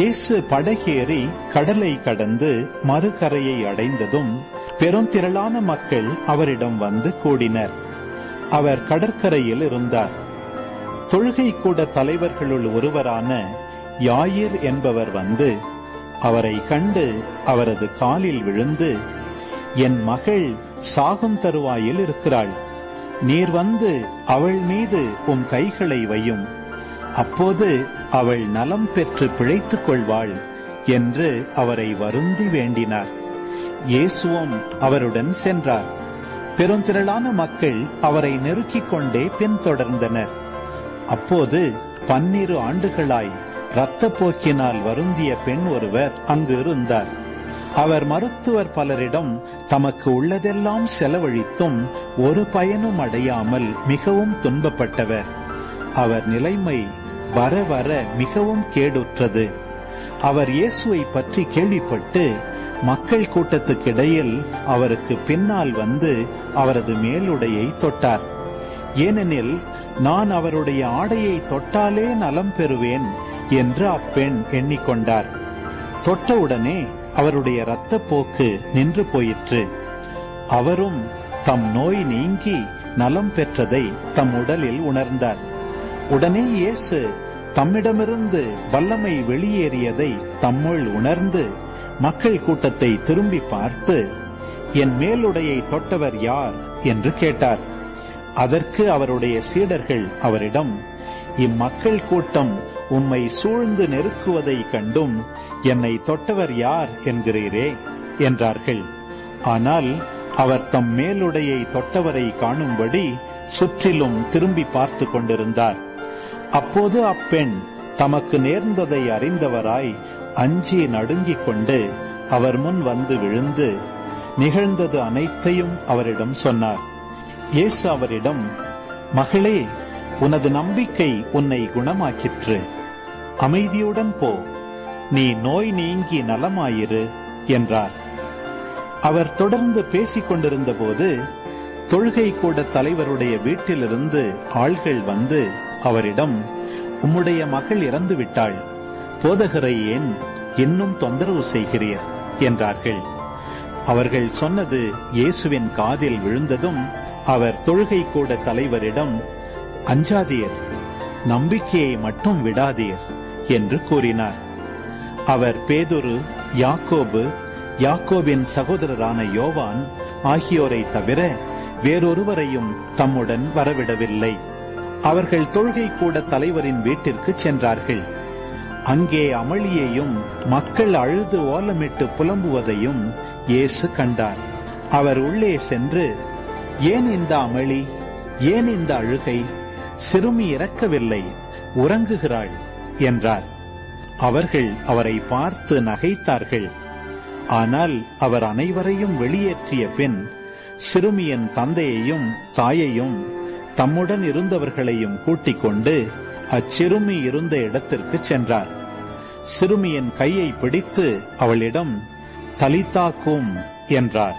இயேசு படகேறி கடலை கடந்து மறுகரையை அடைந்ததும் பெருந்திரளான மக்கள் அவரிடம் வந்து கூடினர். அவர் கடற்கரையில் இருந்தார். தொழுகை கூட தலைவர்களுள் ஒருவரான யாயிர் என்பவர் வந்து அவரை கண்டு அவரது காலில் விழுந்து என் மகள் சாகும் தருவாயில் இருக்கிறாள். நீர் வந்து அவள் மீது உம் கைகளை வையும். அப்போது அவள் நலம் பெற்று பிழைத்துக் கொள்வாள் என்று அவரை வருந்தி வேண்டினார். இயேசுவும் அவருடன் சென்றார். பெருந்திரளான மக்கள் அவரை நெருக்கிக் கொண்டே பின்தொடர்ந்தனர். அப்போது பன்னிரு ஆண்டுகளாய் இரத்த போக்கினால் வருந்திய பெண் ஒருவர் அங்கு இருந்தார். அவர் மருத்துவர் பலரிடம் தமக்கு உள்ளதெல்லாம் செலவழித்தும் ஒரு பயனும் அடையாமல் மிகவும் துன்பப்பட்டவர். அவர் நிலைமை வர வர மிகவும் கேடுற்றது. அவர் இயேசுவை பற்றி கேள்விப்பட்டு மக்கள் கூட்டத்துக்கிடையில் அவருக்கு பின்னால் வந்து அவரது மேலுடையை தொட்டார். ஏனெனில் நான் அவருடைய ஆடையை தொட்டாலே நலம் பெறுவேன் என்று அப்பெண் எண்ணிக்கொண்டார். தொட்டவுடனே அவருடைய இரத்தப்போக்கு நின்று போயிற்று. அவரும் தம் நோய் நீங்கி நலம் பெற்றதை தம் உடலில் உணர்ந்தார். உடனே இயேசு தம்மிடமிருந்து வல்லமை வெளியேறியதை தம்முள் உணர்ந்து மக்கள் கூட்டத்தை திரும்பி பார்த்து என் மேலுடையை தொட்டவர் யார்? என்று கேட்டார். அதற்கு அவருடைய சீடர்கள் அவரிடம் இம்மக்கள் கூட்டம் உம்மை சூழ்ந்து நெருக்குவதை கண்டும் என்னை தொட்டவர் யார் என்கிறீரே? என்றார்கள். ஆனால் அவர் தம் மேலுடையை தொட்டவரை காணும்படி சுற்றிலும் திரும்பி பார்த்து கொண்டிருந்தார். அப்போது அப்பெண் தமக்கு நேர்ந்ததை அறிந்தவராய் அஞ்சி நடுங்கிக் கொண்டு அவர் முன் வந்து விழுந்து நிகழ்ந்தது அனைத்தையும் அவரிடம் சொன்னார். இயேசு அவரிடம் மகளே உனது நம்பிக்கை உன்னை குணமாக்கிற்று. அமைதியுடன் போ. நீ நோய் நீங்கி நலமாயிரு என்றார். அவர் தொடர்ந்து பேசிக் கொண்டிருந்த போது தொழுகை கூட தலைவருடைய வீட்டிலிருந்து ஆள்கள் வந்து அவரிடம் உம்முடைய மகள் இறந்து விட்டாள் போதகரை ஏன் இன்னும் தொந்தரவு செய்கிறீர்? என்றார்கள். அவர்கள் சொன்னது இயேசுவின் காதில் விழுந்ததும் அவர் தொழுகை கூட தலைவரிடம் அஞ்சாதீர் நம்பிக்கையை மட்டும் விடாதீர் என்று கூறினார். அவர் பேதுரு யாக்கோபு யாக்கோபின் சகோதரரான யோவான் ஆகியோரை தவிர வேறொருவரையும் தம்முடன் வரவிடவில்லை. அவர்கள் தொழுகை கூட தலைவரின் வீட்டிற்கு சென்றார்கள். அங்கே அமளியையும் மக்கள் அழுது ஓலமிட்டு புலம்புவதையும் இயேசு கண்டார். அவர் உள்ளே சென்று ஏன் இந்த அமளி? ஏன் இந்த அழுகை? சிறுமி இறக்கவில்லை உறங்குகிறாள் என்றார். அவர்கள் அவரை பார்த்து நகைத்தார்கள். ஆனால் அவர் அனைவரையும் வெளியேற்றிய பின் சிறுமியின் தந்தையையும் தாயையும் தம்முடன் இருந்தவர்களையும் கூட்டிக் கொண்டு அச்சிறுமி இருந்த இடத்திற்கு சென்றார். சிறுமியின் கையை பிடித்து அவளிடம் தலித்தாக்கும் என்றார்.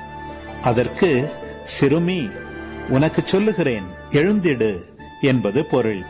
அதற்கு சிறுமி உனக்கு சொல்லுகிறேன் எழுந்திடு என்பது பொருள்.